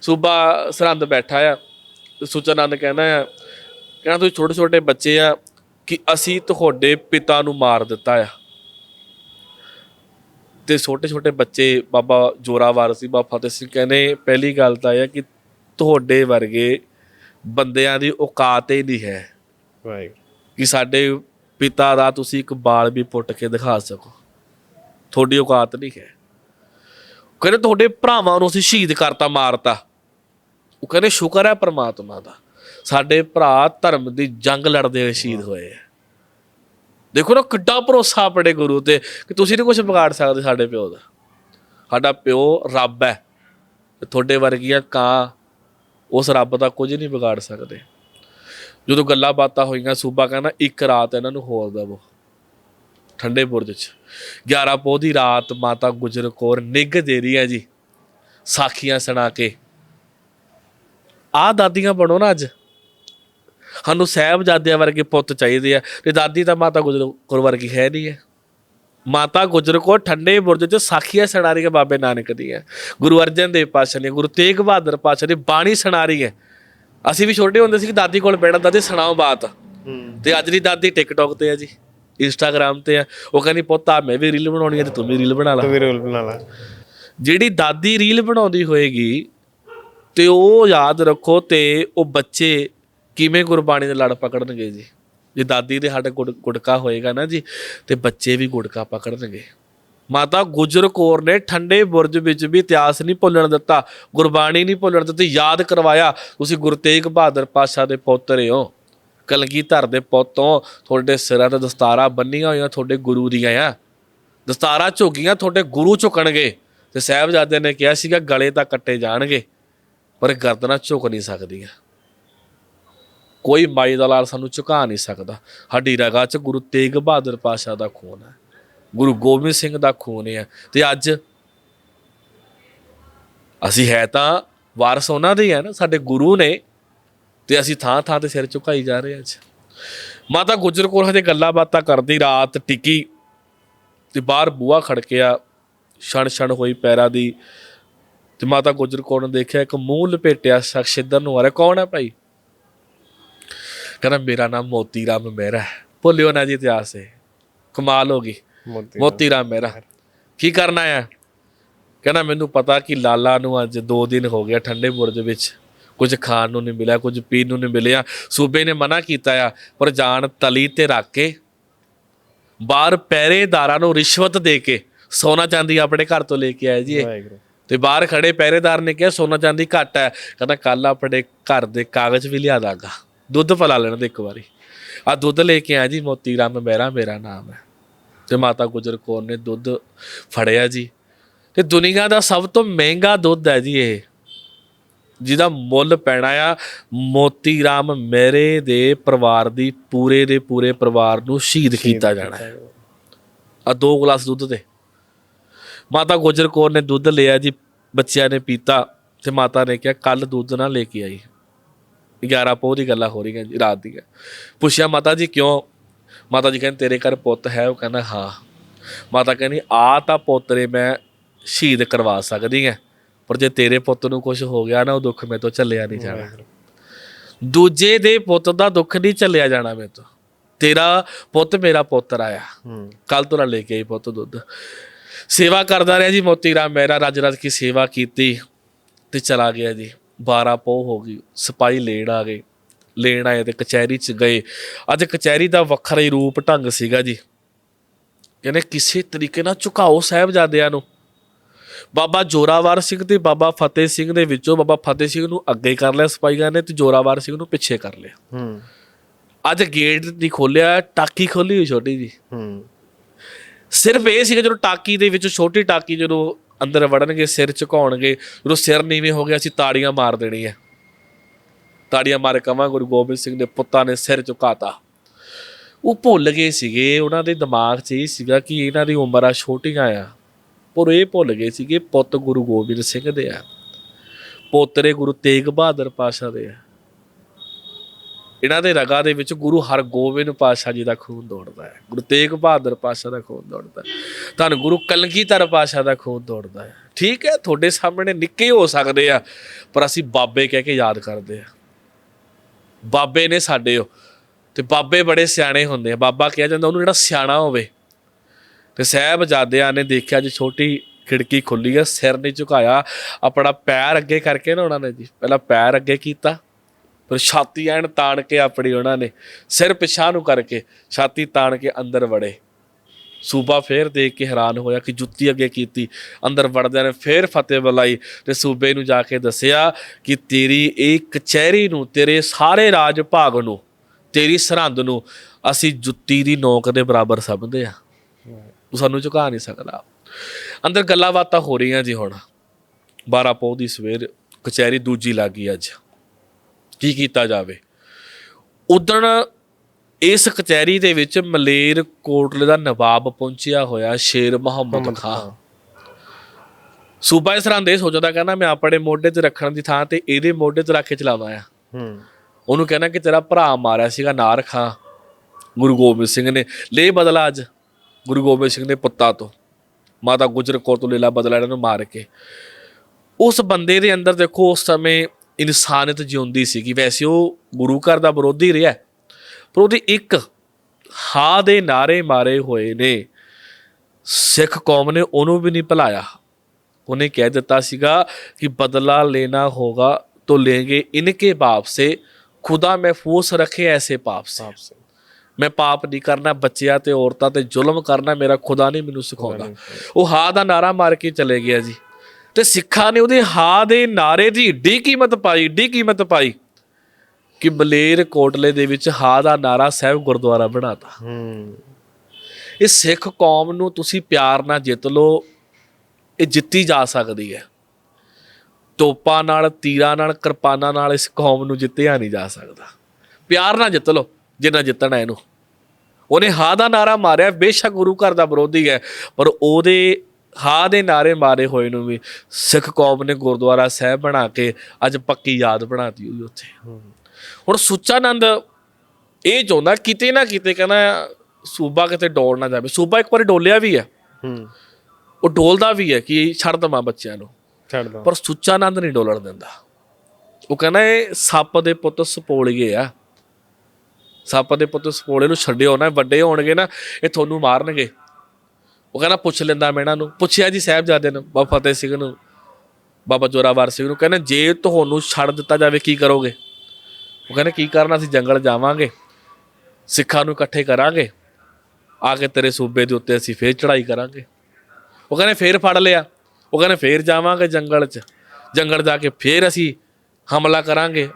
ਸੂਬਾ ਸਰਹੰਦ ਬੈਠਾ ਆ ਸੁਚਨਾਨੰਦ ਕਹਿੰਦਾ ਆ ਕਹਿੰਦਾ ਤੁਸੀਂ ਛੋਟੇ ਛੋਟੇ ਬੱਚੇ ਆ ਕਿ ਅਸੀਂ ਤੁਹਾਡੇ ਪਿਤਾ ਨੂੰ ਮਾਰ ਦਿੱਤਾ ਆ। ਤੇ ਛੋਟੇ ਛੋਟੇ ਬੱਚੇ ਬਾਬਾ ਜੋਰਾਵਰ ਸੀ ਬਾਬਾ ਫਤਿਹ ਸਿੰਘ ਕਹਿੰਦੇ ਪਹਿਲੀ ਗੱਲ ਤਾਂ ਇਹ ਆ ਕਿ ਤੁਹਾਡੇ ਵਰਗੇ ਬੰਦਿਆਂ ਦੀ ਔਕਾਤ ਹੀ ਨਹੀਂ ਹੈ ਵਾਹਿਗੁਰੂ ਕਿ ਸਾਡੇ ਪਿਤਾ ਦਾ ਤੁਸੀਂ ਇੱਕ ਬਾਲ ਵੀ ਪੁੱਟ ਕੇ ਦਿਖਾ ਸਕੋ। ਤੁਹਾਡੀ ਔਕਾਤ ਨਹੀਂ ਹੈ। ਕਹਿੰਦੇ ਤੁਹਾਡੇ ਭਰਾਵਾਂ ਨੂੰ ਅਸੀਂ ਸ਼ਹੀਦ ਕਰਤਾ ਮਾਰਤਾ। ਉਹ ਕਹਿੰਦੇ, ਸ਼ੁਕਰ ਹੈ ਪ੍ਰਮਾਤਮਾ ਦਾ। ਸਾਡੇ ਭਰਾ ਧਰਮ ਦੀ ਜੰਗ ਲੜਦੇ ਹੋਏ ਸ਼ਹੀਦ ਹੋਏ ਆ। ਦੇਖੋ ਨਾ, ਕਿੱਡਾ ਭਰੋਸਾ ਆਪਣੇ ਗੁਰੂ ਤੇ ਕਿ ਤੁਸੀਂ ਨਹੀਂ ਕੁਝ ਵਿਗਾੜ ਸਕਦੇ ਸਾਡੇ ਪਿਓ ਦਾ। ਸਾਡਾ ਪਿਓ ਰੱਬ ਹੈ। ਤੁਹਾਡੇ ਵਰਗੀਆਂ ਕਾਂ ਉਸ ਰੱਬ ਦਾ ਕੁਝ ਨਹੀਂ ਵਿਗਾੜ ਸਕਦੇ। ਜਦੋਂ ਗੱਲਾਂ ਬਾਤਾਂ ਹੋਈਆਂ, ਸੂਬਾ ਕਹਿੰਦਾ, ਇੱਕ ਰਾਤ ਇਹਨਾਂ ਨੂੰ ਹੋਰ ਦਵੋ। ਠੰਡੇ ਬੁਰਜ 'ਚ। 11 ਪੋਹ ਦੀ ਰਾਤ ਮਾਤਾ ਗੁਜਰ ਕੌਰ ਨਿੱਘ ਦੇ ਰਹੀ ਹੈ ਜੀ, ਸਾਖੀਆਂ ਸੁਣਾ ਕੇ। ਆ ਦਾਦੀਆਂ ਬਣੋ ਨਾ ਅੱਜ। ਸਾਨੂੰ ਸਾਹਿਬਜ਼ਾਦਿਆਂ ਵਰਗੇ ਪੁੱਤ ਚਾਹੀਦੇ ਆ। ਤੇ ਦਾਦੀ ਤਾਂ ਮਾਤਾ ਗੁਜਰ ਕੌਰ ਵਰਗੀ ਹੈ ਨਹੀਂ ਹੈ। ਮਾਤਾ ਗੁਜਰ ਕੌਰ ਠੰਡੇ ਬੁਰਜ 'ਚ ਸਾਖੀਆਂ ਸੁਣਾ ਰਹੀ ਹੈ ਬਾਬੇ ਨਾਨਕ ਦੀਆਂ। ਗੁਰੂ ਅਰਜਨ ਦੇਵ ਪਾਤਸ਼ਾਹ ਨੇ ਗੁਰੂ ਤੇਗ ਬਹਾਦਰ ਪਾਤਸ਼ਾਹ ਨੇ ਬਾਣੀ ਸੁਣਾ ਰਹੀ ਹੈ। ਅਸੀਂ ਵੀ ਛੋਟੇ ਹੁੰਦੇ ਸੀ ਕਿ ਦਾਦੀ ਕੋਲ ਬੈਠਾ ਦਾਦੀ ਸੁਣਾਓ ਬਾਤ। ਹੂੰ। ਤੇ ਅੱਜ ਦੀ ਦਾਦੀ ਟਿਕਟੌਕ ਤੇ ਆ ਜੀ ਇੰਸਟਾਗ੍ਰam ਤੇ ਆ। ਉਹ ਕਹਿੰਦੀ ਪੁੱਤ ਆ ਮੈਂ ਵੀ ਰੀਲ ਬਣਾਉਣੀ ਹੈ ਤੇ ਤੂੰ ਵੀ ਰੀਲ ਬਣਾ ਲੈ। ਤੂੰ ਵੀ ਰੋਲ ਬਣਾ ਲਾ। ਜਿਹੜੀ ਦਾਦੀ ਰੀਲ ਬਣਾਉਂਦੀ ਹੋਏਗੀ ਤੇ ਉਹ ਯਾਦ ਰੱਖੋ ਤੇ ਉਹ ਬੱਚੇ ਕਿਵੇਂ ਗੁਰਬਾਣੀ ਦੇ ਲੜ ਪਕੜਨਗੇ ਜੀ? ਜੇ ਦਾਦੀ ਦੇ ਸਾਡੇ ਗੁੜ- ਗੁੜਕਾ ਹੋਏਗਾ ਨਾ ਜੀ, ਤੇ ਬੱਚੇ ਵੀ ਗੁੜਕਾ ਪਕੜਨਗੇ। ਮਾਤਾ ਗੁਜਰ ਕੌਰ ਨੇ ਠੰਡੇ ਬੁਰਜ ਵਿੱਚ ਵੀ ਇਤਿਹਾਸ ਨਹੀਂ ਭੁੱਲਣ ਦਿੱਤਾ, ਗੁਰਬਾਣੀ ਨਹੀਂ ਭੁੱਲਣ ਦਿੱਤੀ, ਯਾਦ ਕਰਵਾਇਆ। ਤੁਸੀਂ ਗੁਰੂ ਤੇਗ ਬਹਾਦਰ ਪਾਤਸ਼ਾਹ ਦੇ ਪੁੱਤਰ ਹੋ। ਕਲਗੀਧਰ ਦੇ ਪੁੱਤੋਂ ਤੁਹਾਡੇ ਸਿਰਾਂ ਤੇ ਦਸਤਾਰਾਂ ਬੰਨੀਆਂ ਹੋਈਆਂ ਤੁਹਾਡੇ ਗੁਰੂ ਦੀਆਂ ਆ। ਦਸਤਾਰਾਂ ਝੁਕੀਆਂ ਤੁਹਾਡੇ ਗੁਰੂ ਝੁਕਣਗੇ। ਤੇ ਸਾਹਿਬਜ਼ਾਦੇ ਨੇ ਕਿਹਾ ਸੀਗਾ, ਗਲੇ ਤਾਂ ਕੱਟੇ ਜਾਣਗੇ। ਪਰ ਗਰਦਨਾ ਝੁਕ ਨਹੀਂ ਸਕਦੀਆਂ। ਕੋਈ ਮਾਈ ਦਾ ਲਾਲ ਸਾਨੂੰ ਝੁਕਾ ਨਹੀਂ ਸਕਦਾ। ਸਾਡੀ ਰਗਾ 'ਚ ਗੁਰੂ ਤੇਗ ਬਹਾਦਰ ਪਾਸ਼ਾ ਦਾ ਖੂਨ ਹੈ। ਗੁਰੂ ਗੋਬਿੰਦ ਸਿੰਘ ਦਾ ਖੂਨ ਹੈ ਤੇ ਅੱਜ ਅਸੀਂ ਹੈ ਤਾਂ ਵਾਰਸ ਉਹਨਾਂ ਦੇ ਹੀ ਹੈ ਨਾ, ਸਾਡੇ ਗੁਰੂ ਨੇ ਤੇ ਅਸੀਂ ਥਾਂ ਥਾਂ ਤੇ ਸਿਰ ਝੁਕਾਈ ਜਾ ਰਹੇ ਹਾਂ ਅੱਜ। ਮਾਤਾ ਗੁਜਰ ਕੌਰ ਹਜੇ ਗੱਲਾਂ ਬਾਤਾਂ ਕਰਦੀ, ਰਾਤ ਟਿੱਕੀ ਤੇ ਬਾਹਰ ਬੂਆ ਖੜਕਿਆ ਛਣ ਛਣ ਹੋਈ ਪੈਰਾਂ ਦੀ ਤੇ ਮਾਤਾ ਗੁਜਰ ਕੌਰ ਨੇ ਦੇਖਿਆ ਇੱਕ ਮੂੰਹ ਲਪੇਟਿਆ ਸ਼ਖਸ ਇੱਧਰ ਨੂੰ ਆ ਰਿਹਾ ਕੌਣ ਹੈ ਭਾਈ? ਕਹਿੰਦਾ ਮੇਰਾ ਨਾਮ ਮੋਤੀ ਰਾਮ ਮਹਿਰਾ ਹੈ। ਭੁੱਲਿਓ ਨਾ ਜੀ ਇਤਿਹਾਸ ਹੈ ਕਮਾਲ ਹੋ ਗਈ। ਮੋਤੀ ਰਾਮ ਮਹਿਰਾ ਕੀ ਕਰਨਾ ਆ ਕਹਿੰਦਾ ਮੈਨੂੰ ਪਤਾ ਕਿ ਲਾਲਾ ਨੂੰ ਅੱਜ 2 ਦਿਨ ਹੋ ਗਿਆ ਠੰਡੇ ਬੁਰਜ ਵਿੱਚ। ਕੁਝ ਖਾਣ ਨੂੰ ਨਹੀਂ ਮਿਲਿਆ ਕੁਝ ਪੀਣ ਨੂੰ ਨਹੀਂ ਮਿਲਿਆ। ਸੂਬੇ ਨੇ ਮਨਾ ਕੀਤਾ ਆ ਪਰ ਜਾਨ ਤਲੀ ਤੇ ਰੱਖ ਕੇ ਬਾਹਰ ਪਹਿਰੇਦਾਰਾਂ ਨੂੰ ਰਿਸ਼ਵਤ ਦੇ ਕੇ ਸੋਨਾ ਚਾਂਦੀ ਆਪਣੇ ਘਰ ਤੋਂ ਲੈ ਕੇ ਆਇਆ ਜੀ ਇਹ। ਤੇ ਬਾਹਰ ਖੜੇ ਪਹਿਰੇਦਾਰ ਨੇ ਕਿਹਾ ਸੋਨਾ ਚਾਂਦੀ ਘੱਟ ਹੈ। ਕਹਿੰਦਾ ਕੱਲ ਆਪਣੇ ਘਰ ਦੇ ਕਾਗਜ਼ ਵੀ ਲਿਆ ਦਾਂਗਾ। ਦੁੱਧ ਪਿਲਾ ਲੈਣ ਦੇ ਇੱਕ ਵਾਰੀ। ਆ ਦੁੱਧ ਲੈ ਕੇ ਆ ਜੀ ਮੋਤੀ ਰਾਮ ਮਹਿਰਾ ਮੇਰਾ ਨਾਮ ਹੈ। ਤੇ ਮਾਤਾ ਗੁਜਰ ਕੌਰ ਨੇ ਦੁੱਧ ਫੜਿਆ ਜੀ। ਤੇ ਦੁਨੀਆ ਦਾ ਸਭ ਤੋਂ ਮਹਿੰਗਾ ਦੁੱਧ ਹੈ ਜੀ ਇਹ। ਜਿਹਦਾ ਮੁੱਲ ਪੈਣਾ ਆ ਮੋਤੀ ਰਾਮ ਮੇਰੇ ਦੇ ਪਰਿਵਾਰ ਦੀ ਪੂਰੇ ਦੇ ਪੂਰੇ ਪਰਿਵਾਰ ਨੂੰ ਸ਼ਹੀਦ ਕੀਤਾ ਜਾਣਾ ਹੈ। ਆ ਦੋ ਗਲਾਸ ਦੁੱਧ ਦੇ। ਮਾਤਾ ਗੁਜਰ ਕੌਰ ਨੇ ਦੁੱਧ ਲਿਆ ਜੀ ਬੱਚਿਆਂ ਨੇ ਪੀਤਾ ਤੇ ਮਾਤਾ ਨੇ ਕਿਹਾ ਕੱਲ ਦੁੱਧ ਨਾ ਲੈ ਕੇ ਆਈ। 11 ਪੋਹ ਦੀ ਗੱਲਾਂ ਹੋ ਰਹੀਆਂ ਜੀ ਰਾਤ ਦੀਆਂ। ਪੁੱਛਿਆ ਮਾਤਾ ਜੀ ਕਿਉਂ? ਮਾਤਾ ਜੀ ਕਹਿੰਦੇ ਤੇਰੇ ਘਰ ਪੁੱਤ ਹੈ? ਉਹ ਕਹਿੰਦਾ ਹਾਂ। ਮਾਤਾ ਕਹਿੰਦੀ ਆ ਤਾਂ ਪੋਤਰੇ ਮੈਂ ਸ਼ਹੀਦ ਕਰਵਾ ਸਕਦੀ ਹਾਂ ਪਰ ਜੇ ਤੇਰੇ ਪੁੱਤ ਨੂੰ ਕੁਝ ਹੋ ਗਿਆ ਨਾ ਉਹ ਦੁੱਖ ਮੇਰੇ ਤੋਂ ਝੱਲਿਆ ਨਹੀਂ ਜਾਣਾ। ਦੂਜੇ ਦੇ ਪੁੱਤ ਦਾ ਦੁੱਖ ਨਹੀਂ ਝੱਲਿਆ ਜਾਣਾ ਮੇਰੇ ਤੋਂ। ਤੇਰਾ ਪੁੱਤ ਮੇਰਾ ਪੁੱਤਰ ਆਇਆ। ਕੱਲ ਤੋਂ ਨਾ ਲੈ ਕੇ ਆਈ ਪੁੱਤ ਦੁੱਧ। ਸੇਵਾ ਕਰਦਾ ਰਿਹਾ ਜੀ ਮੋਤੀ ਰਾਮ ਮਹਿਰਾ ਰੱਜ ਰੱਜ ਕੀ ਸੇਵਾ ਕੀਤੀ ਤੇ ਚਲਾ ਗਿਆ ਜੀ। 12 ਪੋਹ ਹੋ ਗਈ ਸਿਪਾਹੀ ਲੈਣ ਆ ਗਏ। ਲੈਣ ਆਏ ਤੇ ਕਚਹਿਰੀ ਚ ਗਏ। ਅੱਜ ਕਚਹਿਰੀ ਦਾ ਵੱਖਰਾ ਹੀ ਰੂਪ ਢੰਗ ਸੀਗਾ ਜੀ। ਕਹਿੰਦੇ ਕਿਸੇ ਤਰੀਕੇ ਨਾਲ ਝੁਕਾਓ ਸਾਹਿਬਜ਼ਾਦਿਆਂ ਨੂੰ। ਬਾਬਾ ਜੋਰਾਵਰ ਸਿੰਘ ਤੇ ਬਾਬਾ ਫਤਿਹ ਸਿੰਘ ਦੇ ਵਿੱਚੋਂ ਬਾਬਾ ਫਤਿਹ ਸਿੰਘ ਨੂੰ ਅੱਗੇ ਕਰ ਲਿਆ ਸਿਪਾਹੀਆਂ ਨੇ ਤੇ ਜੋਰਾਵਰ ਸਿੰਘ ਨੂੰ ਪਿੱਛੇ ਕਰ ਲਿਆ। ਹੂੰ। ਅੱਜ ਗੇਟ ਨਹੀਂ ਖੋਲਿਆ ਟਾਕੀ ਖੋਲੀ ਹੋਈ ਛੋਟੀ ਜੀ। ਹੂੰ। ਸਿਰਫ ਇਹ ਸੀਗਾ ਜਦੋਂ ਟਾਕੀ ਦੇ ਵਿੱਚ, ਛੋਟੀ ਟਾਕੀ ਜਦੋਂ ਅੰਦਰ ਵੜਨਗੇ, ਸਿਰ ਝੁਕਾਉਣਗੇ, ਜਦੋਂ ਸਿਰ ਨੀਵੇਂ ਹੋ ਗਿਆ ਅਸੀਂ ਤਾੜੀਆਂ ਮਾਰ ਦੇਣੀਆਂ। ਤਾੜੀਆਂ ਮਾਰ ਕੇ ਕਵਾਂ ਗੁਰੂ ਗੋਬਿੰਦ ਸਿੰਘ ਦੇ ਪੁੱਤਾਂ ਨੇ ਸਿਰ ਝੁਕਾਤਾ। ਉਹ ਭੁੱਲ ਗਏ ਸੀਗੇ, ਉਹਨਾਂ ਦੇ ਦਿਮਾਗ 'ਚ ਇਹ ਸੀਗਾ ਕਿ ਇਹਨਾਂ ਦੀ ਉਮਰਾਂ ਛੋਟੀਆਂ ਆ। ਪਰ ਇਹ ਭੁੱਲ ਗਏ ਸੀਗੇ, ਪੁੱਤ ਗੁਰੂ ਗੋਬਿੰਦ ਸਿੰਘ ਦੇ ਆ। ਪੋਤਰੇ ਗੁਰੂ ਤੇਗ ਬਹਾਦਰ ਪਾਸ਼ਾ ਦੇ ਆ। ਇਹਨਾਂ ਦੇ ਰਗਾ ਦੇ ਵਿੱਚ ਗੁਰੂ ਹਰਗੋਬਿੰਦ ਪਾਤਸ਼ਾਹ ਜੀ ਦਾ ਖੂਨ ਦੌੜਦਾ ਹੈ, ਗੁਰੂ ਤੇਗ ਬਹਾਦਰ ਪਾਤਸ਼ਾਹ ਦਾ ਖੂਨ ਦੌੜਦਾ ਹੈ, ਧੰਨ ਗੁਰੂ ਕਲਗੀਧਰ ਪਾਤਸ਼ਾਹ ਦਾ ਖੂਨ ਦੌੜਦਾ ਹੈ। ਠੀਕ ਹੈ, ਤੁਹਾਡੇ ਸਾਹਮਣੇ ਨਿੱਕੇ ਹੋ ਸਕਦੇ ਆ, ਪਰ ਅਸੀਂ ਬਾਬੇ ਕਹਿ ਕੇ ਯਾਦ ਕਰਦੇ ਆ। ਬਾਬੇ ਨੇ ਸਾਡੇ ਉਹ, ਤੇ ਬਾਬੇ ਬੜੇ ਸਿਆਣੇ ਹੁੰਦੇ ਆ, ਬਾਬਾ ਕਿਹਾ ਜਾਂਦਾ ਉਹਨੂੰ ਜਿਹੜਾ ਸਿਆਣਾ ਹੋਵੇ। ਤੇ ਸਾਹਿਬਜ਼ਾਦਿਆਂ ਨੇ ਦੇਖਿਆ ਜੀ ਛੋਟੀ ਖਿੜਕੀ ਖੁੱਲੀ ਆ, ਸਿਰ ਨਹੀਂ ਝੁਕਾਇਆ, ਆਪਣਾ ਪੈਰ ਅੱਗੇ ਕਰਕੇ ਨਾ ਉਹਨਾਂ ਨੇ ਜੀ, ਪਹਿਲਾਂ ਪੈਰ ਅੱਗੇ ਕੀਤਾ। ਫਿਰ ਛਾਤੀ ਐਨ ਤਾਣ ਕੇ ਆਪਣੀ ਉਹਨਾਂ ਨੇ, ਸਿਰ ਪਿਛਾਂ ਨੂੰ ਕਰਕੇ ਛਾਤੀ ਤਾਣ ਕੇ ਅੰਦਰ ਵੜੇ। ਸੂਬਾ ਫੇਰ ਦੇਖ ਕੇ ਹੈਰਾਨ ਹੋਇਆ ਕਿ ਜੁੱਤੀ ਅੱਗੇ ਕੀਤੀ, ਅੰਦਰ ਵੜਦਿਆਂ ਨੇ ਫੇਰ ਫਤਿਹ ਬੁਲਾਈ ਤੇ ਸੂਬੇ ਨੂੰ ਜਾ ਕੇ ਦੱਸਿਆ ਕਿ ਤੇਰੀ ਇਹ ਕਚਹਿਰੀ ਨੂੰ, ਤੇਰੇ ਸਾਰੇ ਰਾਜ ਭਾਗ ਨੂੰ, ਤੇਰੀ ਸਰਹੰਦ ਨੂੰ ਅਸੀਂ ਜੁੱਤੀ ਦੀ ਨੋਕ ਦੇ ਬਰਾਬਰ ਸਮਝਦੇ ਆ ਤੂੰ ਸਾਨੂੰ ਝੁਕਾ ਨਹੀਂ ਸਕਦਾ। ਅੰਦਰ ਗੱਲਾਂ ਬਾਤਾਂ ਹੋ ਰਹੀਆਂ ਜੀ ਹੁਣ। 12 ਪੌ ਦੀ ਸਵੇਰ, ਕਚਹਿਰੀ ਦੂਜੀ ਲੱਗੀ ਅੱਜ। ਕੀ ਕੀਤਾ ਜਾਵੇ। ਉਦਣ ਇਸ ਕਚਹਿਰੀ ਦੇ ਵਿੱਚ ਮਲੇਰ ਕੋਟਲੇ ਦਾ ਨਵਾਬ ਪਹੁੰਚਿਆ ਹੋਇਆ ਸ਼ੇਰ ਮੁਹੰਮਦ ਖਾਨ ਸੂਬਾ ਇਸ ਤਰ੍ਹਾਂ ਦੇ ਸੋਚਦਾ ਕਹਿੰਦਾ ਮੈਂ ਆਪਣੇ ਮੋਢੇ ਤੇ ਰੱਖਣ ਦੀ ਥਾਂ ਤੇ ਇਹਦੇ ਮੋਢੇ ਤੇ ਰੱਖ ਕੇ ਚਲਾਵਾਂ ਆ। ਹੂੰ। ਉਹਨੂੰ ਕਹਿੰਦਾ ਕਿ ਤੇਰਾ ਭਰਾ ਮਾਰਿਆ ਸੀਗਾ ਨਾਰ ਖਾਂ ਗੁਰੂ ਗੋਬਿੰਦ ਸਿੰਘ ਨੇ। ਲੈ ਬਦਲਾ ਅੱਜ ਗੁਰੂ ਗੋਬਿੰਦ ਸਿੰਘ ਦੇ ਪੁੱਤਾਂ ਤੋਂ। ਮਾਤਾ ਗੁਜਰ ਕੌਰ ਤੋਂ ਲੈ ਲਾ ਬਦਲਾ ਇਹਨਾਂ ਨੂੰ ਮਾਰ ਕੇ। ਉਸ ਬੰਦੇ ਦੇ ਅੰਦਰ ਦੇਖੋ ਉਸ ਸਮੇਂ ਇਨਸਾਨੀਅਤ ਜਿਉਂਦੀ ਸੀਗੀ ਵੈਸੇ ਉਹ ਗੁਰੂ ਘਰ ਦਾ ਵਿਰੋਧੀ ਰਿਹਾ ਪਰ ਉਹਦੀ ਇੱਕ ਹਾਂ ਦੇ ਨਾਰੇ ਮਾਰੇ ਹੋਏ ਨੇ ਸਿੱਖ ਕੌਮ ਨੇ ਉਹਨੂੰ ਵੀ ਨਹੀਂ ਭੁਲਾਇਆ ਉਹਨੇ ਕਹਿ ਦਿੱਤਾ ਸੀਗਾ ਕਿ ਬਦਲਾ ਲੈਣਾ ਹੋਗਾ तो लेंगे इनके बाप से खुदा महफूज रखे ऐसे पाप से ਆਪ ਸੇ ਮੈਂ ਪਾਪ ਨਹੀਂ ਕਰਨਾ ਬੱਚਿਆਂ ਤੇ ਔਰਤਾਂ ਤੇ ਜ਼ੁਲਮ ਕਰਨਾ ਮੇਰਾ ਖੁਦਾ ਨਹੀਂ ਮੈਨੂੰ ਸਿਖਾਉਂਦਾ ਉਹ ਹਾਂ ਦਾ ਨਾਰਾ ਮਾਰ ਕੇ ਚਲੇ ਗਿਆ ਜੀ ਤੇ ਸਿੱਖਾਂ ਨੇ ਉਹਦੇ ਹਾਂ ਦੇ ਨਾਰੇ ਦੀ ਏਡੀ ਕੀਮਤ ਪਾਈ ਏਡੀ ਕੀਮਤ ਪਾਈ ਕਿ ਬਲੇਰ ਕੋਟਲੇ ਦੇ ਵਿੱਚ ਹਾਂ ਦਾ ਨਾਰਾ ਸਾਹਿਬ ਗੁਰਦੁਆਰਾ ਬਣਾਤਾ। ਹੂੰ। ਇਹ ਸਿੱਖ ਕੌਮ ਨੂੰ ਤੁਸੀਂ ਪਿਆਰ ਨਾਲ ਜਿੱਤ ਲਓ ਇਹ ਜਿੱਤੀ ਜਾ ਸਕਦੀ ਹੈ। ਤੋਪਾਂ ਨਾਲ ਤੀਰਾਂ ਨਾਲ ਕਿਰਪਾਨਾਂ ਨਾਲ ਇਸ ਕੌਮ ਨੂੰ ਜਿੱਤਿਆ ਨਹੀਂ ਜਾ ਸਕਦਾ। ਪਿਆਰ ਨਾਲ ਜਿੱਤ ਲਓ ਜਿੰਨਾ ਜਿੱਤਣਾ ਇਹਨੂੰ। ਉਹਨੇ ਹਾਂ ਦਾ ਨਾਰਾ ਮਾਰਿਆ ਬੇਸ਼ੱਕ ਗੁਰੂ ਘਰ ਦਾ ਵਿਰੋਧੀ ਹੈ ਪਰ ਉਹਦੇ ਹਾਂ ਦੇ ਨਾਰੇ ਮਾਰੇ ਹੋਏ ਨੂੰ ਵੀ ਸਿੱਖ ਕੌਮ ਨੇ ਗੁਰਦੁਆਰਾ ਸਾਹਿਬ ਬਣਾ ਕੇ ਅੱਜ ਪੱਕੀ ਯਾਦ ਬਣਾਤੀ ਹੋਈ ਉੱਥੇ। ਹੁਣ ਸੁੱਚਾਨੰਦ ਇਹ ਚਾਹੁੰਦਾ ਕਿਤੇ ਨਾ ਕਿਤੇ ਕਹਿੰਦਾ ਸੂਬਾ ਕਿਤੇ ਡੋਲ ਨਾ ਜਾਵੇ। ਸੂਬਾ ਇੱਕ ਵਾਰੀ ਡੋਲਿਆ ਵੀ ਹੈ। ਹੂੰ। ਉਹ ਡੋਲਦਾ ਵੀ ਹੈ ਕਿ ਛੱਡ ਦਵਾਂ ਬੱਚਿਆਂ ਨੂੰ। ਛੱਡ ਦੋ ਪਰ ਸੁੱਚਾਨੰਦ ਨਹੀਂ ਡੋਲਣ ਦਿੰਦਾ। ਉਹ ਕਹਿੰਦਾ ਇਹ ਸੱਪ ਦੇ ਪੁੱਤ ਸਪੋਲੀਏ ਆ। ਸੱਪ ਦੇ ਪੁੱਤ ਸਪੋਲੇ ਨੂੰ ਛੱਡਿਓ ਨਾ ਵੱਡੇ ਹੋਣਗੇ ਨਾ ਇਹ ਤੁਹਾਨੂੰ ਮਾਰਨਗੇ। ਉਹ ਕਹਿੰਦਾ ਪੁੱਛ ਲੈਂਦਾ ਮੈਂ ਇਹਨਾਂ ਨੂੰ, ਪੁੱਛਿਆ ਜੀ ਸਾਹਿਬਜ਼ਾਦੇ ਨੂੰ, ਬਾਬਾ ਫਤਿਹ ਸਿੰਘ ਨੂੰ, ਬਾਬਾ ਜੋਰਾਵਰ ਸਿੰਘ ਨੂੰ, ਕਹਿੰਦਾ ਜੇ ਤੁਹਾਨੂੰ ਛੱਡ ਦਿੱਤਾ ਜਾਵੇ ਕੀ ਕਰੋਗੇ? ਉਹ ਕਹਿੰਦੇ ਕੀ ਕਰਨਾ ਅਸੀਂ ਜੰਗਲ ਜਾਵਾਂਗੇ, ਸਿੱਖਾਂ ਨੂੰ ਇਕੱਠੇ ਕਰਾਂਗੇ, ਆ ਕੇ ਤੇਰੇ ਸੂਬੇ ਦੇ ਉੱਤੇ ਅਸੀਂ ਫੇਰ ਚੜ੍ਹਾਈ ਕਰਾਂਗੇ। ਉਹ ਕਹਿੰਦੇ ਫੇਰ ਫੜ ਲਿਆ, ਉਹ ਕਹਿੰਦੇ ਫੇਰ ਜਾਵਾਂਗੇ ਜੰਗਲ 'ਚ, ਜੰਗਲ ਜਾ ਕੇ ਫੇਰ ਅਸੀਂ ਹਮਲਾ ਕਰਾਂਗੇ।